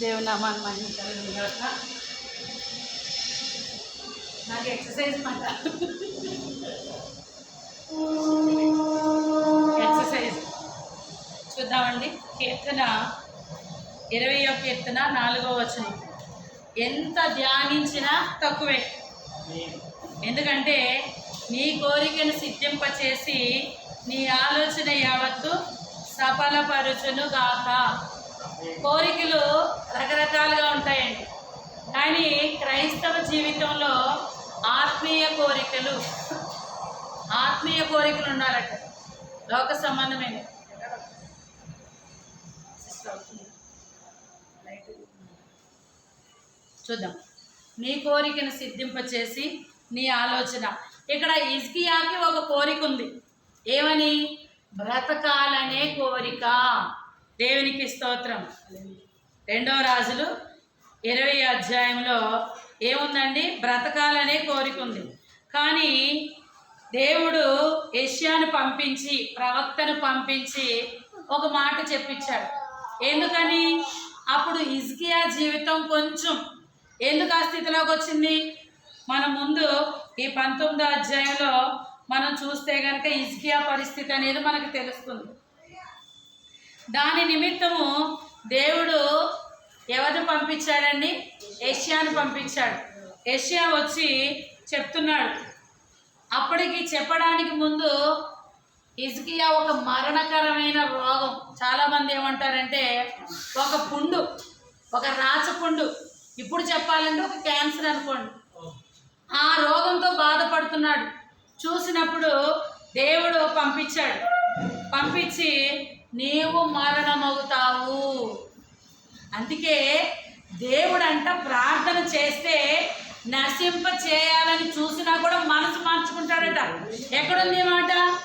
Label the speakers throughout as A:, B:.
A: దేవుని నామాన్ని నాకు ఎక్సర్సైజ్ మాట. ఎక్సర్సైజ్ చూద్దామండి. కీర్తన ఇరవయో కీర్తన నాలుగో వచనం. ఎంత ధ్యానించినా తక్కువే. ఎందుకంటే నీ కోరికను సిద్ధింపచేసి నీ ఆలోచన యావత్తు సఫలపరుచును గాక కోరికలు రకరకాలుగా ఉంటాయండి. కానీ క్రైస్తవ జీవితంలో ఆత్మీయ కోరికలు ఆత్మీయ కోరికలు ఉండాలట. లోక సంబంధమైన చూద్దాం. నీ కోరికను సిద్ధింపచేసి నీ ఆలోచన. ఇక్కడ ఇజ్కియాకి ఒక కోరిక ఉంది. ఏమని? బ్రతకాలనే కోరిక. దేవునికి స్తోత్రం. రెండవ రాజులు ఇరవై అధ్యాయంలో ఏముందండి? బ్రతకాలనే కోరిక ఉంది. కానీ దేవుడు యష్యాను పంపించి ప్రవక్తను పంపించి ఒక మాట చెప్పించాడు. ఎందుకని? అప్పుడు ఇజ్కియా జీవితం కొంచెం ఎందుకు ఆ స్థితిలోకి వచ్చింది? మనం ముందు ఈ పంతొమ్మిదో అధ్యాయంలో మనం చూస్తే కనుక ఇజ్కియా పరిస్థితి అనేది మనకు తెలుస్తుంది. దాని నిమిత్తము దేవుడు ఎవరిని పంపించాడండి? ఏషియాను పంపించాడు. ఏషియా వచ్చి చెప్తున్నాడు. అప్పటికి చెప్పడానికి ముందు ఇజ్కియా ఒక మరణకరమైన రోగం. చాలామంది ఏమంటారంటే ఒక పుండు ఒక రాచపుండు ఇప్పుడు చెప్పాలంటే ఒక క్యాన్సర్ అనుకోండి. ఆ రోగంతో బాధపడుతున్నాడు. చూసినప్పుడు దేవుడు పంపించాడు. పంపించి నీవు మరణమవుతావు అందుకే దేవుడంట ప్రార్థన చేస్తే నశింప చేయాలని చూసినా కూడా మనసు మార్చుకుంటాడట. ఎక్కడుంది మాట?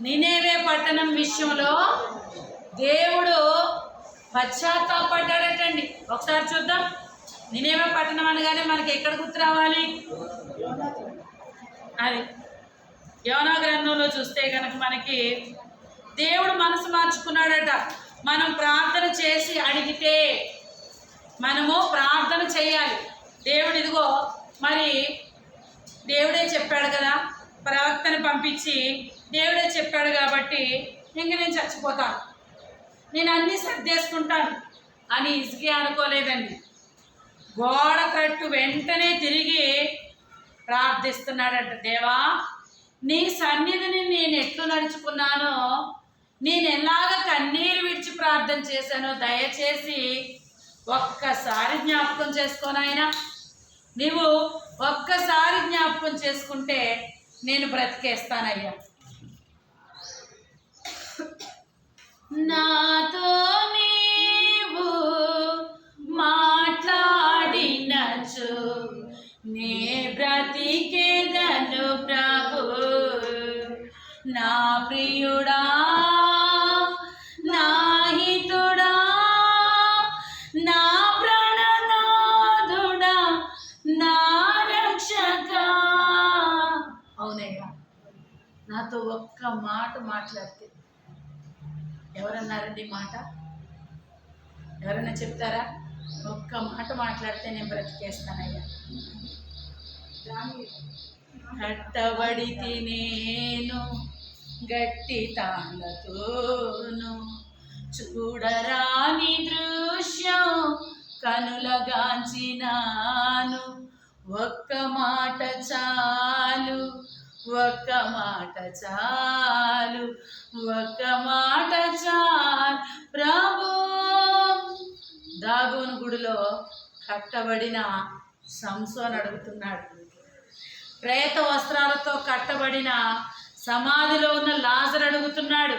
A: నినేవే పట్టణం విషయంలో దేవుడు పశ్చాత్తాపడ్డాడటండి. ఒకసారి చూద్దాం. నినేవే పట్టణం అనగానే మనకి ఎక్కడ గుర్తు రావాలి? అది. యోనా గ్రంథంలో చూస్తే కనుక మనకి దేవుడు మనసు మార్చుకున్నాడట. మనం ప్రార్థన చేసి అడిగితే మనము ప్రార్థన చేయాలి. దేవుడు ఇదిగో మరి దేవుడే చెప్పాడు కదా ప్రవక్తను పంపించి దేవుడే చెప్పాడు కాబట్టి ఇంక నేను చచ్చిపోతాను నేను అన్నీ సర్దేసుకుంటాను అని ఇసుకే అనుకోలేదండి. గోడ కట్టు వెంటనే తిరిగి ప్రార్థిస్తున్నాడట. దేవా నీ సన్నిధిని నేను ఎట్లు నడుచుకున్నానో నేను ఎలాగ కన్నీరు విడిచి ప్రార్థన చేశానో దయచేసి ఒక్కసారి జ్ఞాపకం చేసుకోనాయనా నీవు ఒక్కసారి జ్ఞాపకం చేసుకుంటే నేను బ్రతికేస్తానయ్యా. నాతో మాట్లాడితే. ఎవరన్నారండి మాట? ఎవరైనా చెప్తారా? ఒక్క మాట మాట్లాడితే నేను బ్రతికేస్తానయ్యా. కట్టబడి నేను గట్టి తాళ్ళతోను చూడరాని దృశ్యం కనులగాంచినాను ఒక్క మాట చాలు ఒక్క మాట చాలు ఒక్క మాట చాలు. ప్రభు దాగోను గుడిలో కట్టబడిన సంసోన్ అడుగుతున్నాడు. ప్రేత వస్త్రాలతో కట్టబడిన సమాధిలో ఉన్న లాజర్ అడుగుతున్నాడు.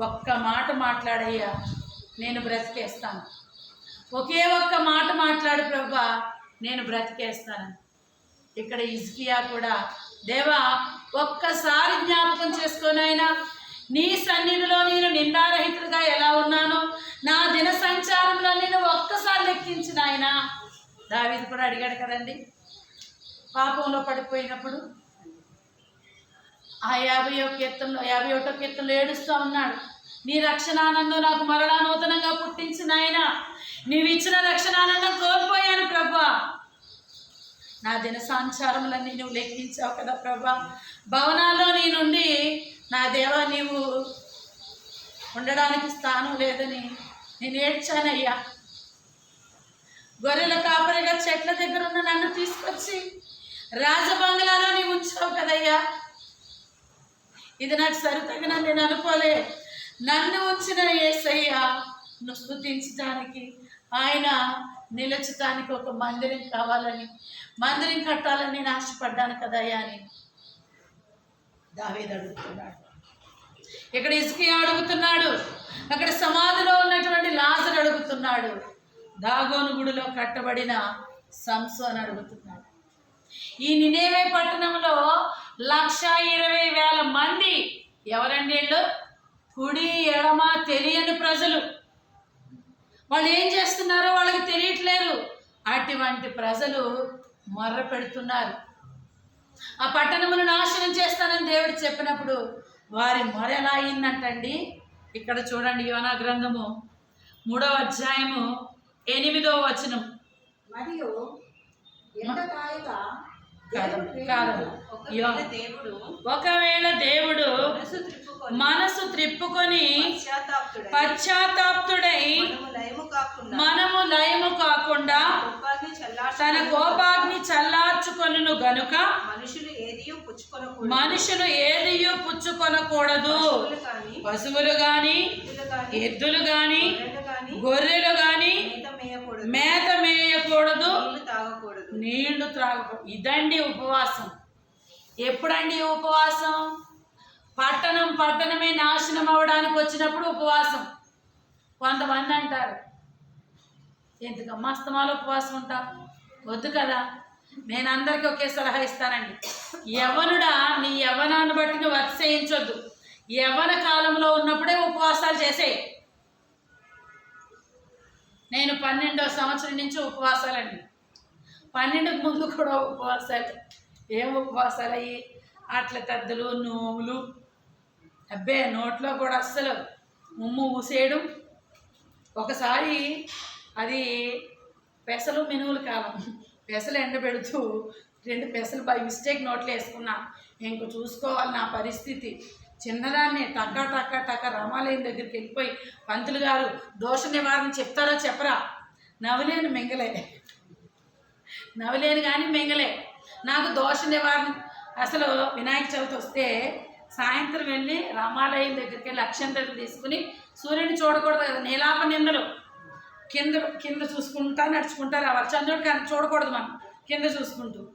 A: ఒక్క మాట మాట్లాడయ్యా నేను బ్రతికేస్తాను. ఒకే ఒక్క మాట మాట్లాడు ప్రభా నేను బ్రతికేస్తాను. ఇక్కడ ఇజ్కియా కూడా దేవా ఒక్కసారి జ్ఞాపకం చేసుకోనైనా నీ సన్నిధిలో నేను నిందారహితుడిగా ఎలా ఉన్నానో నా దిన సంచారంలో నేను ఒక్కసారి లెక్కించిన ఆయన దావీదు కూడా అడిగాడు కదండి పాపంలో పడిపోయినప్పుడు ఆ యాభై కీర్తనలో యాభై ఒకటో కీర్తనలో ఏడుస్తూ ఉన్నాడు. నీ రక్షణానందం నాకు మరలా నూతనంగా పుట్టించిన ఆయన ఇచ్చిన రక్షణానందం కోల్పోయాను ప్రభా. నా దిన సంచారములన్నీ నువ్వు లెక్కించావు కదా ప్రభా. భవనాల్లో నీ నుండి నా దేవా నీవు ఉండడానికి స్థానం లేదని నేను ఏడ్చానయ్యా. గొర్రెల కాపరిగా చెట్ల దగ్గర ఉన్న నన్ను తీసుకొచ్చి రాజబంగ్లాలో నీవు ఉంచావు కదయ్యా. ఇది నాకు సరితగిన నేను అనుకోలే. నన్ను ఉంచిన ఏసయ్యా నువ్వు స్థుతించడానికి ఆయన నిలచటానికి ఒక మందిరం కావాలని మందిరం కట్టాలని నేను ఆశపడ్డాను కదయ్యా అని దావేది అడుగుతున్నాడు. ఇక్కడ ఇసుకి అడుగుతున్నాడు అక్కడ సమాధిలో ఉన్నటువంటి లాజర్ అడుగుతున్నాడు దాగోను గుడిలో కట్టబడిన సంసోన్ అడుగుతున్నాడు. ఈ నినేవే పట్టణంలో లక్ష ఇరవై వేల మంది ఎవరండి వీళ్ళు? కుడి ఎడమ తెలియని ప్రజలు. వాళ్ళు ఏం చేస్తున్నారో వాళ్ళకి తెలియట్లేదు. అటువంటి ప్రజలు మొర్ర పెడుతున్నారు. ఆ పట్టణమును నాశనం చేస్తానని దేవుడు చెప్పినప్పుడు వారి మొర ఎలా అయిందంటండి? ఇక్కడ చూడండి యోనా గ్రంథము మూడవ అధ్యాయము ఎనిమిదవ వచనం.
B: మరియు దేవుడు
C: ఒకవేళ దేవుడు మనసు త్రిప్పుకొని
A: పశ్చాత్తాప్తుడై
C: మనము లయము కాకుండా
A: తన కోపాగ్ని చల్లార్చుకొనును గనుక
C: మనుషులు ఏదియో పుచ్చుకొనకూడదు.
A: మనుషులు ఏదియో పుచ్చుకొనకూడదు.
C: పశువులు
A: గాని
C: ఎద్దులు
A: గాని
C: గొర్రెలు
A: గాని
C: మేత మేయకూడదు.
A: నీళ్ళు త్రాగకూడదు. ఇదండి ఉపవాసం. ఎప్పుడండి ఉపవాసం? పట్టణం పట్టణమే నాశనం అవ్వడానికి వచ్చినప్పుడు ఉపవాసం. కొంతమంది అంటారు ఎందుకమ్మా అస్తమాలు ఉపవాసం ఉంటా వద్దు కదా. నేను అందరికీ ఒకే సలహా ఇస్తానండి. యవనుడా నీ యవనాన్ని బట్టి నువ్వు అతిశయించొద్దు. యవన కాలంలో ఉన్నప్పుడే ఉపవాసాలు చేసేయి. నేను పన్నెండో సంవత్సరం నుంచి ఉపవాసాలండి. పన్నెండుకు ముందు కూడా ఉపవాసాలు. ఏం ఉపవాసాలు అయ్యి అట్ల తద్దులు నోములు అబ్బే నోట్లో కూడా అస్సలు ఉమ్ము ఊసేయడం. ఒకసారి అది పెసలు మినువులు కాలం పెసలు ఎండబెడుతూ రెండు పెసలు బై మిస్టేక్ నోట్లో వేసుకున్నా. ఇంక చూసుకోవాలి నా పరిస్థితి. చిన్నదాన్ని టక్క టక్క టక్క రామాలయం దగ్గరికి వెళ్ళిపోయి పంతులు గారు దోష నివారణ చెప్తారో చెప్పరా? నవ్వలేను మింగలే. నవలేను కానీ మింగలే. నాకు దోష నివారణ అసలు వినాయక చవితి వస్తే సాయంత్రం వెళ్ళి రామాలయం దగ్గరికి వెళ్ళి అక్షంతలు తీసుకుని సూర్యుని చూడకూడదు కదా నీలాప నిందలు. కింద కింద చూసుకుంటా నడుచుకుంటా రావాలి. చంద్రుడు కానీ చూడకూడదు మనం. కింద చూసుకుంటూ.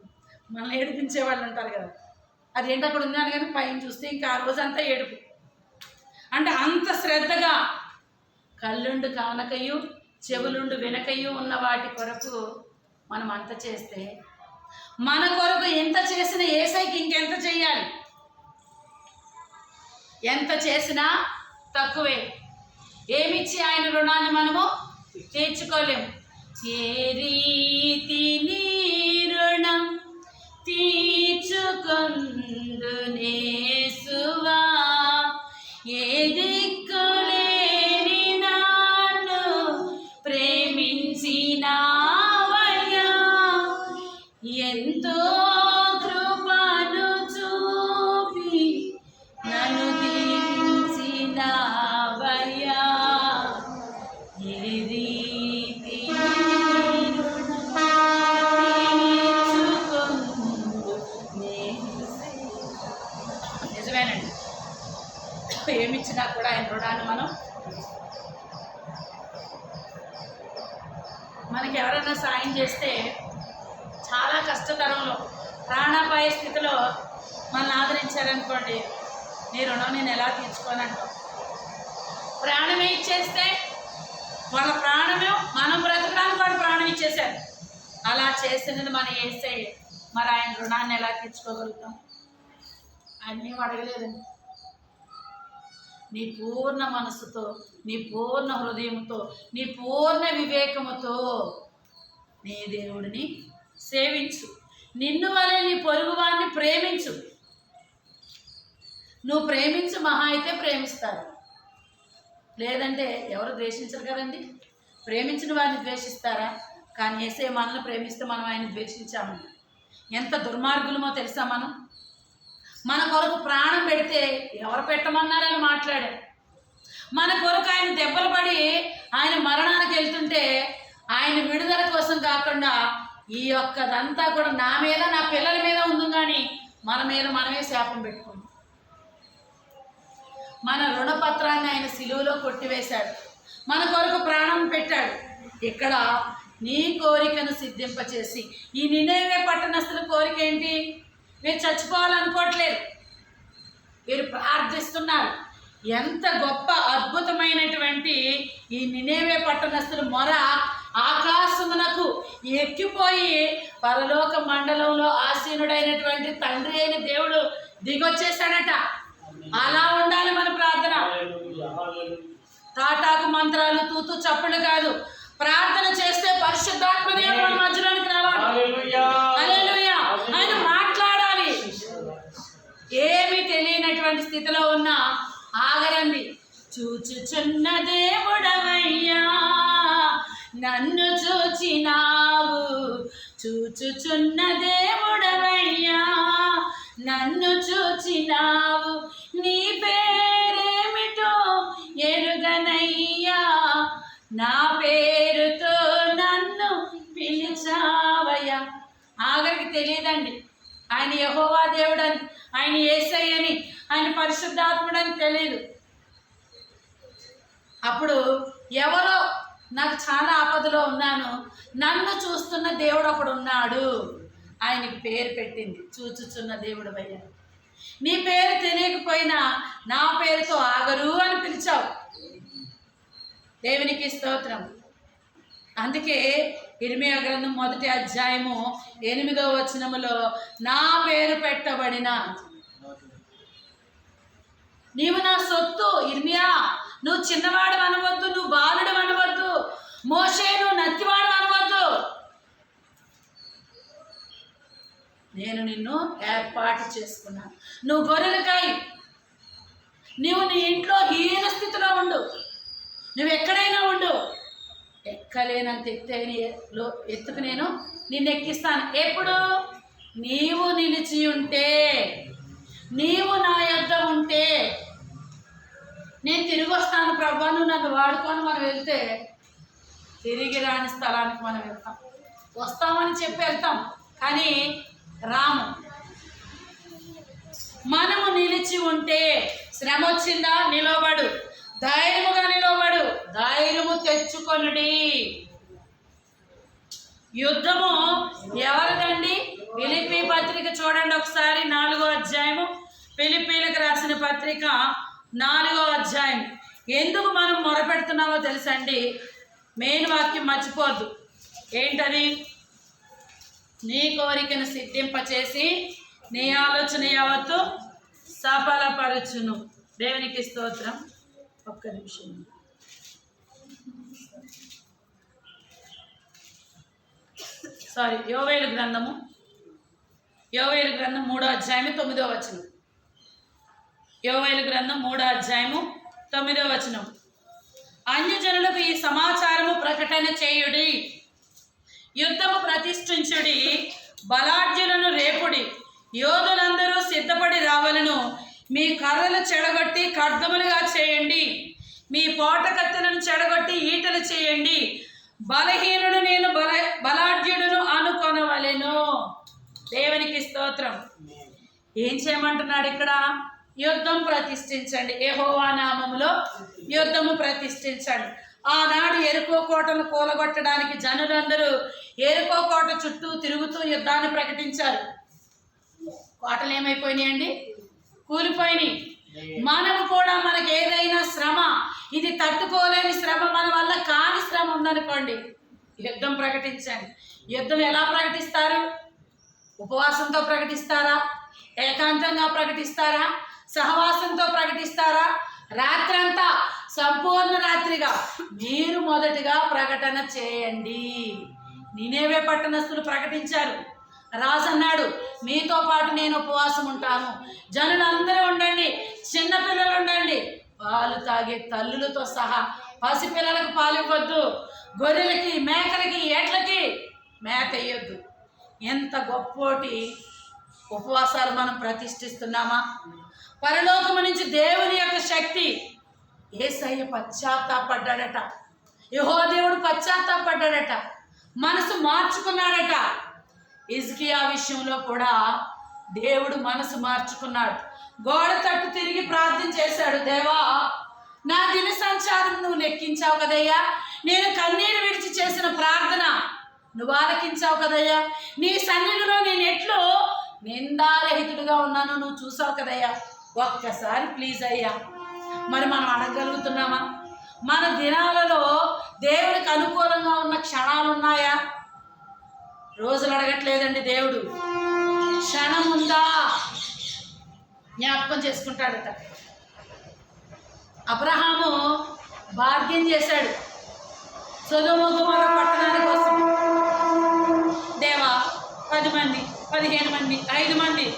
A: మనల్ని ఏడిపించే వాళ్ళు ఉంటారు కదా. అది అక్కడ ఉంది అని కానీ పైన చూస్తే ఇంకా ఆ రోజంతా ఏడుపు. అంటే అంత శ్రద్ధగా కళ్ళుండు కానకయు చెవులుండు వెనకయు ఉన్న వాటి కొరకు మనం అంత చేస్తే మన కొరకు ఎంత చేసిన ఏసైకి ఇంకెంత చేయాలి ఎంత చేసినా తక్కువే. ఏమిచ్చి ఆయన రుణాన్ని మనము తీర్చుకోలేము చేరీతి నీ రుణం తీర్చుకొందునేసువా ఏమిచ్చినా కూడా ఆయన రుణాన్ని మనం మనకి ఎవరైనా సాయం చేస్తే చాలా కష్టతరంలో ప్రాణాపాయ స్థితిలో మనల్ని ఆదరించారనుకోండి నీ రుణం నేను ఎలా తీర్చుకోనంటాం ప్రాణమే ఇచ్చేస్తే వాళ్ళ ప్రాణమే మనం బ్రతకడానికి వాడు ప్రాణం ఇచ్చేశారు అలా చేసినది మన వేస్తే మరి ఆయన రుణాన్ని ఎలా తీర్చుకోగలుగుతాం? ఆయన ఏం అడగలేదండి. నీ పూర్ణ మనసుతో నీ పూర్ణ హృదయంతో నీ పూర్ణ వివేకముతో నీ దేవుడిని సేవించు. నిన్ను వలె నీ పొరుగువాన్ని ప్రేమించు. నువ్వు ప్రేమించు మహా అయితే ప్రేమిస్తారు. లేదంటే ఎవరు ద్వేషించరు కదండి? ప్రేమించిన వారిని ద్వేషిస్తారా? కానీ ఏసే మనల్ని ప్రేమిస్తే మనం ఆయన ద్వేషించాము ఎంత దుర్మార్గులమో తెలుసా మనం? మన కొరకు ప్రాణం పెడితే ఎవరు పెట్టమన్నారని మాట్లాడారు మన కొరకు ఆయన దెబ్బలు పడి ఆయన మరణానికి వెళ్తుంటే ఆయన విడుదల కోసం కాకుండా ఈ యొక్కదంతా కూడా నా మీద నా పిల్లల మీద ఉంది కానీ మన మీద మనమే శాపం పెట్టుకుంది. మన రుణపత్రాన్ని ఆయన సిలువలో కొట్టివేశాడు. మన కొరకు ప్రాణం పెట్టాడు. ఇక్కడ నీ కోరికను సిద్ధింపచేసి ఈ నినేవే పట్టణస్తుల కోరిక ఏంటి? మీరు చచ్చిపోవాలనుకోవట్లేదు. వీరు ప్రార్థిస్తున్నారు. ఎంత గొప్ప అద్భుతమైనటువంటి ఈ నినేవే పట్టణస్తుల మొర ఆకాశమునకు ఎక్కిపోయి పరలోక మండలంలో ఆసీనుడైనటువంటి తండ్రి అయిన దేవుడు దిగొచ్చేసాడట అలా ఉండాలి మన ప్రార్థన. తాటాకు మంత్రాలు తూతు చప్పులు కాదు. ప్రార్థన చేస్తే పరిశుద్ధాత్మ దేవుడు మన మధ్యలోనికి రావాలి. ఏమి తెలియనటువంటి స్థితిలో ఉన్న ఆగరండి చూచుచున్న దేవుడవయ్యా నన్ను చూచినావు. చూచుచున్న దేవుడవయ్యా నన్ను చూచినావు. అప్పుడు ఎవరో నాకు చాలా ఆపదలో ఉన్నాను. నన్ను చూస్తున్న దేవుడు ఒకడు ఉన్నాడు. ఆయనకి పేరు పెట్టింది. చూచుచున్న దేవుడు అయ్యా నీ పేరు తెలియకపోయినా నా పేరుతో ఆగరు అని పిలిచావు. దేవునికి స్తోత్రం. అందుకే ఇర్మియా గ్రంథం మొదటి అధ్యాయము ఎనిమిదో వచనములో నా పేరు పెట్టబడిన నీవు నా సొత్తు ఇర్మియా నువ్వు చిన్నవాడు అనవద్దు నువ్వు బాలుడు అనవద్దు మోసే నువ్వు నత్తివాడు అనవద్దు. నేను నిన్ను ఏర్పాటు చేసుకున్నాను నువ్వు గొర్రెలకాయ. నువ్వు నీ ఇంట్లో హీన స్థితిలో ఉండు. నువ్వు ఎక్కడైనా ఉండు. ఎక్కలేనంత ఎత్తైన లో ఎత్తుకు నేను నిన్ను ఎక్కిస్తాను ఎప్పుడు? నీవు నిలిచి ఉంటే నీవు నా యొద్ద ఉంటే నేను తిరిగి వస్తాను ప్రభా నువ్వు నన్ను వాడుకొని మనం వెళ్తే తిరిగి రాని స్థలానికి మనం వెళ్తాం. వస్తామని చెప్పి వెళ్తాం కానీ రాము. మనము నిలిచి ఉంటే శ్రమ వచ్చిందా? నిలబడు ధైర్యముగా నిలబడు ధైర్యము తెచ్చుకొనుడి. యుద్ధము ఎవరిదండి? పిలిపి పత్రిక చూడండి ఒకసారి నాలుగో అధ్యాయము. పిలిపీలకు రాసిన పత్రిక నాలుగో అధ్యాయం. ఎందుకు మనం మొరపెడుతున్నామో తెలుసండి? మెయిన్ వాక్యం మర్చిపోద్దు. ఏంటది? నీ కోరికను సిద్ధింపచేసి నీ ఆలోచన యావత్తు సఫలపరచును. దేవునికి స్తోత్రం. ఒక్క నిమిషం. సారీ యోవేలు గ్రంథము. యోవేలు గ్రంథం మూడో అధ్యాయము తొమ్మిదో వచనం. యోవేలు గ్రంథం మూడో అధ్యాయము తొమ్మిదో వచనం. అన్యజనులకు ఈ సమాచారము ప్రకటన చేయుడి. యుద్ధము ప్రతిష్ఠించుడి. బలాఢ్యులను రేపుడి. యోధులందరూ సిద్ధపడి రావలను. మీ కర్రలు చెడగొట్టి ఖడ్గములుగా చేయండి. మీ పోటకత్తెలను చెడగొట్టి ఈటలు చేయండి. బలహీనుడు నేను బల బలాఢ్యుడును అనుకొనవలెను. దేవునికి స్తోత్రం. ఏం చేయమంటున్నాడు ఇక్కడ? యుద్ధం ప్రతిష్ఠించండి. యహోవా నామములో యుద్ధము ప్రతిష్ఠించండి. ఆనాడు ఎరుకో కోటను కూలగొట్టడానికి జనులందరూ ఎరుకో కోట చుట్టూ తిరుగుతూ యుద్ధాన్ని ప్రకటించారు. కోటలు ఏమైపోయినాయండి? కూలిపోయినాయి. మనము కూడా మనకి ఏదైనా శ్రమ ఇది తట్టుకోలేని శ్రమ మన వల్ల కాని శ్రమ ఉందనుకోండి. యుద్ధం ప్రకటించండి. యుద్ధం ఎలా ప్రకటిస్తారు? ఉపవాసంతో ప్రకటిస్తారా? ఏకాంతంగా ప్రకటిస్తారా? సహవాసంతో ప్రకటిస్తారా? రాత్రంతా సంపూర్ణ రాత్రిగా మీరు మొదటిగా ప్రకటన చేయండి. నేనేవే పట్టణస్తులు ప్రకటించారు. రాజు అన్నాడు మీతో పాటు నేను ఉపవాసం ఉంటాను. జనులందరూ ఉండండి చిన్నపిల్లలు ఉండండి. పాలు తాగే తల్లులతో సహా పసిపిల్లలకు పాలు ఇవ్వద్దు గొర్రెలకి మేకలకి ఏట్లకి మేత ఇవ్వద్దు ఎంత గొప్పోటి ఉపవాసాలు మనం ప్రతిష్ఠిస్తున్నామా? పరలోకము నుంచి దేవుని యొక్క శక్తి ఏసయ్య పశ్చాత్తాపడ్డాడట. యహో దేవుడు పశ్చాత్తాపడ్డాడట. మనసు మార్చుకున్నాడట. ఇజ్కియా విషయంలో కూడా దేవుడు మనసు మార్చుకున్నాడు. గోడ తట్టు తిరిగి ప్రార్థన చేశాడు. దేవా నా దిన సంచారం నువ్వు లెక్కించావు కదయ్యా. నేను కన్నీరు విడిచి చేసిన ప్రార్థన నువ్వు ఆలకించావు కదయ్యా. నీ సన్నిధిలో నేను ఎట్లు నిందారహితుడుగా ఉన్నాను. నువ్వు చూసావు కదయ్యా? ఒక్కసారి ప్లీజ్ అయ్యా. మరి మనం అడగగలుగుతున్నామా మన దినాలలో దేవునికి అనుకూలంగా ఉన్న క్షణాలు ఉన్నాయా రోజులు అడగట్లేదండి దేవుడు. క్షణం ఉందా? జ్ఞాపకం చేసుకుంటాడట. అబ్రహాము భాగ్యం చేశాడు. సొదొమ గుమర పట్టణానికి కోసం దేవా పది మంది. పదిహేను మంది ఐదు మంది.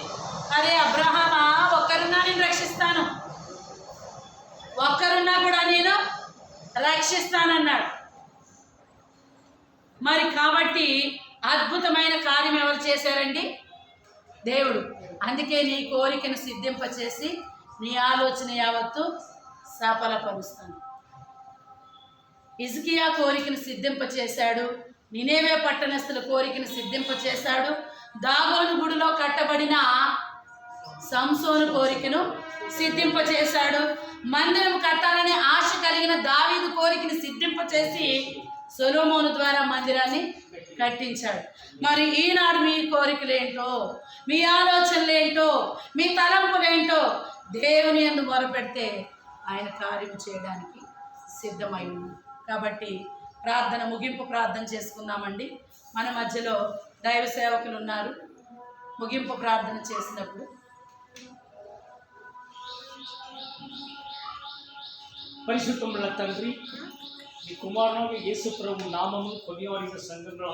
A: అరే అబ్రహామా ఒక్కరున్నా నేను రక్షిస్తాను. ఒక్కరున్నా కూడా నేను రక్షిస్తానన్నాడు. మరి కాబట్టి అద్భుతమైన కార్యం ఎవరు చేశారండి? దేవుడు. అందుకే నీ కోరికను సిద్ధింపచేసి నీ ఆలోచన యావత్తు సఫలపరుస్తాను. ఇజ్కియా కోరికను సిద్ధింపచేశాడు. నినేవే పట్టణస్థుల కోరికను సిద్ధింపచేశాడు. దాగోను గుడిలో కట్టబడిన సంసోను కోరికను సిద్ధింపచేశాడు. మందిరం కట్టాలనే ఆశ కలిగిన దావీదు కోరికను సిద్ధింపచేసి సొలోమోను ద్వారా మందిరాన్ని కట్టించాడు. మరి ఈనాడు మీ కోరికలేంటో మీ ఆలోచనలేంటో మీ తలంపులేంటో దేవుని ఎందు మొరపెడితే ఆయన కార్యం చేయడానికి సిద్ధమైంది కాబట్టి ప్రార్థన ముగింపు ప్రార్థన చేసుకుందామండి. మన మధ్యలో దైవ సేవకులు ఉన్నారు ముగింపు ప్రార్థన చేసినప్పుడు.
D: పరిశుద్ధముల తండ్రి మీ కుమారుడు యేసు ప్రభు నామము కొనివాడిన సంఘంలో